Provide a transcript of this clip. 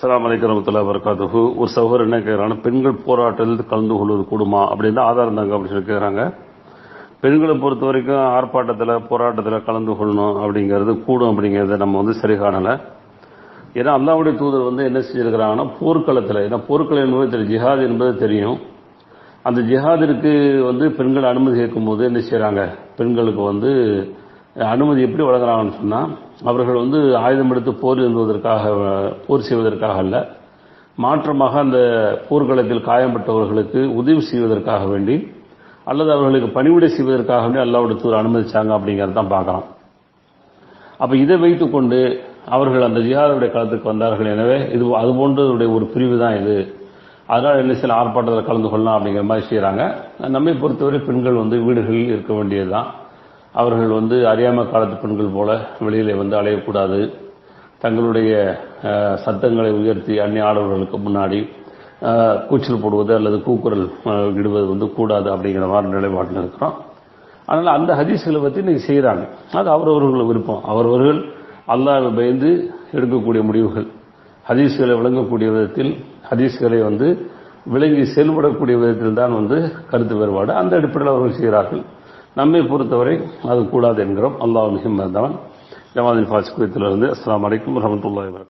அஸ்லாம் வலைக்கம் ரமத்துல்லா வரகாத்துஹு ஒரு சகோதரர் என்ன கேட்குறாங்க பெண்கள் போராட்டத்தில் கலந்து கொள்வது கூடுமா அப்படின்னு ஆதாரம் தாங்க அப்படின்னு சொல்லி கேட்குறாங்க பெண்களை பொறுத்த வரைக்கும் ஆர்ப்பாட்டத்தில் போராட்டத்தில் கலந்து கொள்ளணும் அப்படிங்கிறது கூடும் அப்படிங்கிறத நம்ம வந்து சரி காணலை. ஏன்னா அல்லாவுடைய தூதர் வந்து என்ன செஞ்சுருக்கிறாங்கன்னா போர்க்களத்தில் ஏன்னா போர்க்களம் என்பது தெரியும் ஜிஹாத் என்பது தெரியும். அந்த ஜிஹாதிற்கு வந்து பெண்கள் அனுமதி கேட்கும்போது என்ன செய்கிறாங்க பெண்களுக்கு வந்து அனுமதி எப்படி வழங்குறாங்கன்னு சொன்னால் அவர்கள் வந்து ஆயுதம் எடுத்து போர் எழுதுவதற்காக போர் செய்வதற்காக அல்ல. மாற்றமாக அந்த போர்க்களத்தில் காயம்பட்டவர்களுக்கு உதவி செய்வதற்காக வேண்டி அல்லது அவர்களுக்கு பணிவிடை செய்வதற்காக வேண்டி அல்லாவுடைய தூர் அனுமதிச்சாங்க அப்படிங்கிறது தான் பார்க்கலாம் அப்போ இதை வைத்துக்கொண்டு அவர்கள் அந்த ஜிஹாதுடைய களத்துக்கு வந்தார்கள் எனவே இது அது போன்றதுடைய ஒரு பிரிவு தான் இது. அதனால் என்ன சில ஆர்ப்பாட்டத்தில் கலந்து கொள்ளலாம் அப்படிங்கிற மாதிரி செய்கிறாங்க நம்மை பொறுத்தவரை பெண்கள் வந்து வீடுகளில் இருக்க வேண்டியது தான் அவர்கள் வந்து அறியாம காலத்து பெண்கள் போல வெளியிலே வந்து அலையக்கூடாது. தங்களுடைய சத்தங்களை உயர்த்தி அந்நிய ஆடவர்களுக்கு முன்னாடி கூச்சல் போடுவது அல்லது கூக்குரல் இடுவது வந்து கூடாது அப்படிங்கிற மாதிரி நிலைப்பாட்டில் இருக்கிறோம். அதனால் அந்த ஹதீஸ்களை பற்றி நீங்கள் செய்கிறாங்க அது அவரவர்கள் விருப்பம். அவரவர்கள் அல்லாவை பயந்து எடுக்கக்கூடிய முடிவுகள். ஹதீஸ்களை விளங்கக்கூடிய விதத்தில் ஹதீஸ்களை வந்து விளங்கி செயல்படக்கூடிய விதத்தில் தான் வந்து கருத்து வேறுபாடு. அந்த அடிப்படையில் அவர்கள் செய்கிறார்கள். நம்மை பொறுத்தவரை அது கூடாது என்கிறோம். அல்லாஹ் மிகவும் வந்தவன் ஜமாதின் பாஸ் குறித்திலிருந்து அஸ்லாம் வலைக்கம் வரமத்துல்லாஹ்